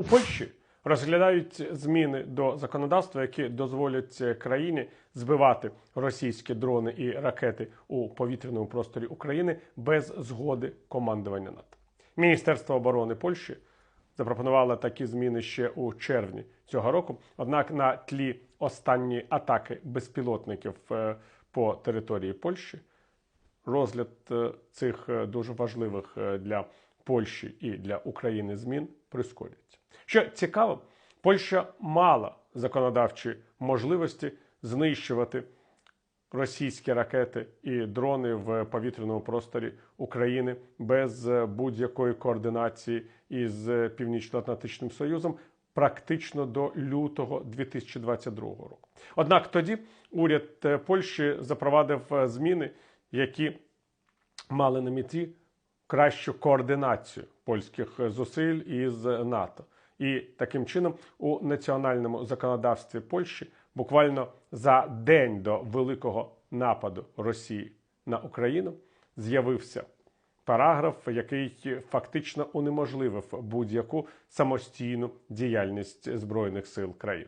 У Польщі розглядають зміни до законодавства, які дозволять країні збивати російські дрони і ракети у повітряному просторі України без згоди командування НАТО. Міністерство оборони Польщі запропонувало такі зміни ще у червні цього року. Однак на тлі останньої атаки безпілотників е, по території Польщі розгляд е, цих е, дуже важливих для Польщі і для України змін прискорюється. Що цікаво, Польща мала законодавчі можливості знищувати російські ракети і дрони в повітряному просторі України без е, будь-якої координації із е, Північно-Атлантичним Союзом. Практично до лютого 2022 року. Однак тоді уряд е, Польщі запровадив зміни, які мали на меті кращу координацію польських зусиль із НАТО. І таким чином у національному законодавстві Польщі буквально за день до великого нападу Росії на Україну з'явився параграф, який фактично унеможливив будь-яку самостійну діяльність збройних сил країн.